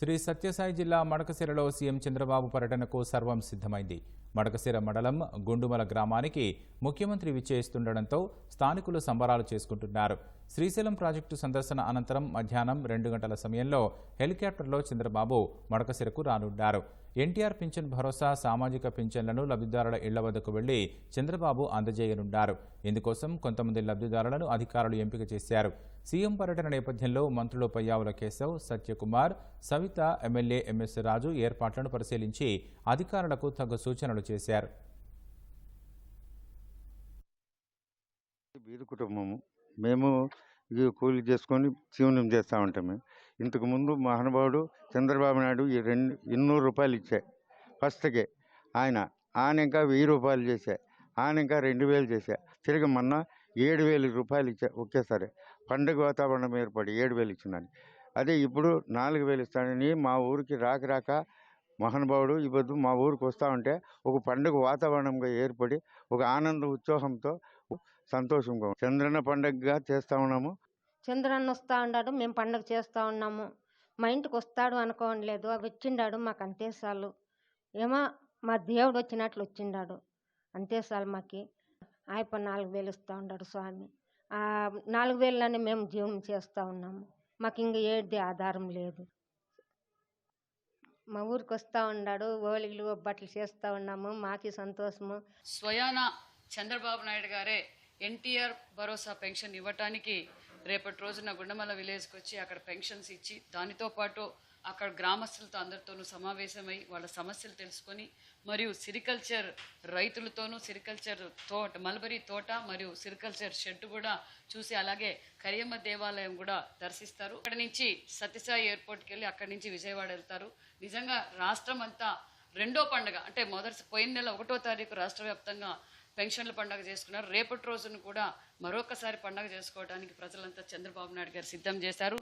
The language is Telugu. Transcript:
శ్రీ సత్యసాయి జిల్లా మడకశిరలో సీఎం చంద్రబాబు పర్యటనకు సర్వం సిద్ధమైంది. మడకశిర మండలం గుండుమల గ్రామానికి ముఖ్యమంత్రి విచ్చేస్తుండటంతో స్థానికులు సంబరాలు చేసుకుంటున్నారు. శ్రీశైలం ప్రాజెక్టు సందర్శన అనంతరం మధ్యాహ్నం రెండు గంటల సమయంలో హెలికాప్టర్లో చంద్రబాబు మడకశిరకు రానున్నారు. ఎన్టీఆర్ పింఛన్ భరోసా సామాజిక పింఛన్లను లబ్ధిదారుల ఇళ్ళ వద్దకు వెళ్ళి చంద్రబాబు అందజేయనున్నారు. ఇందుకోసం కొంతమంది లబ్ధిదారులను అధికారులు ఎంపిక చేశారు. సీఎం పర్యటన నేపథ్యంలో మంత్రులు పయ్యావుల కేశవ్ సత్యకుమార్ సవిత ఎమ్మెల్యే ఎంఎస్ రాజు ఏర్పాట్లను పరిశీలించి అధికారులకు తగు సూచనలు చేశారు. బీద కుటుంబము. మేము ఇది కూలి చేసుకొని జీవనం చేస్తూ ఉంటాం మేము. ఇంతకు మహానుభావుడు చంద్రబాబు నాయుడు ఈ రెండు ఎన్నూరు రూపాయలు ఇచ్చా ఫస్ట్కే ఆయన ఆయన ఇంకా వెయ్యి రూపాయలు చేశా ఆయన ఇంకా రెండు వేలు చేశా తిరిగి మొన్న ఏడు వేల రూపాయలు ఇచ్చా ఒకేసారి. పండుగ వాతావరణం ఏర్పడి ఏడు వేలు ఇచ్చినాను అదే ఇప్పుడు నాలుగు వేలు ఇస్తానని మా ఊరికి రాక రాక మహానుభావుడు ఈ మా ఊరికి వస్తూ ఉంటే ఒక పండుగ వాతావరణంగా ఏర్పడి ఒక ఆనంద ఉత్సాహంతో సంతోషంగా చంద్రన్న పండుగగా చేస్తూ ఉన్నాము. చంద్రన్న వస్తూ ఉన్నాడు మేము పండుగ చేస్తూ ఉన్నాము. మా ఇంటికి వస్తాడు అనుకోవట్లేదు అవి వచ్చిండాడు మాకు అంతే చాలు. ఏమో మా దేవుడు వచ్చినట్లు వచ్చిండాడు అంతే చాలు మాకి. ఆయప్ప నాలుగు వేలు ఇస్తూ ఉన్నాడు స్వామి. ఆ నాలుగు వేలని మేము జీవనం చేస్తూ ఉన్నాము. మాకు ఇంక ఏది ఆధారం లేదు. మా ఊరికి వస్తూ ఉన్నాడు ఓలిగలు బట్టలు చేస్తూ ఉన్నాము మాకి సంతోషము. స్వయాన చంద్రబాబు నాయుడు గారే ఎన్టీఆర్ భరోసా పెన్షన్ ఇవ్వటానికి రేపటి రోజున గుండమల విలేజ్కి వచ్చి అక్కడ పెన్షన్స్ ఇచ్చి దానితో పాటు అక్కడ గ్రామస్తులతో అందరితోనూ సమావేశమై వాళ్ళ సమస్యలు తెలుసుకొని మరియు సిరికల్చర్ రైతులతోనూ సిరికల్చర్ తోట మల్బరీ తోట మరియు సిరికల్చర్ షెడ్ కూడా చూసి అలాగే కరియమ్మ దేవాలయం కూడా దర్శిస్తారు. అక్కడి నుంచి సత్యసాయి ఎయిర్పోర్ట్కి వెళ్ళి అక్కడి నుంచి విజయవాడ వెళ్తారు. నిజంగా రాష్ట్రం అంతా రెండో పండుగ అంటే మొదటి పోయిన నెల ఒకటో తారీఖు రాష్ట్ర వ్యాప్తంగా పెన్షన్ల పండుగ చేసుకున్నారు. రేపటి రోజును కూడా మరొకసారి పండుగ చేసుకోవడానికి ప్రజలంతా చంద్రబాబు నాయుడు గారు సిద్ధం చేశారు.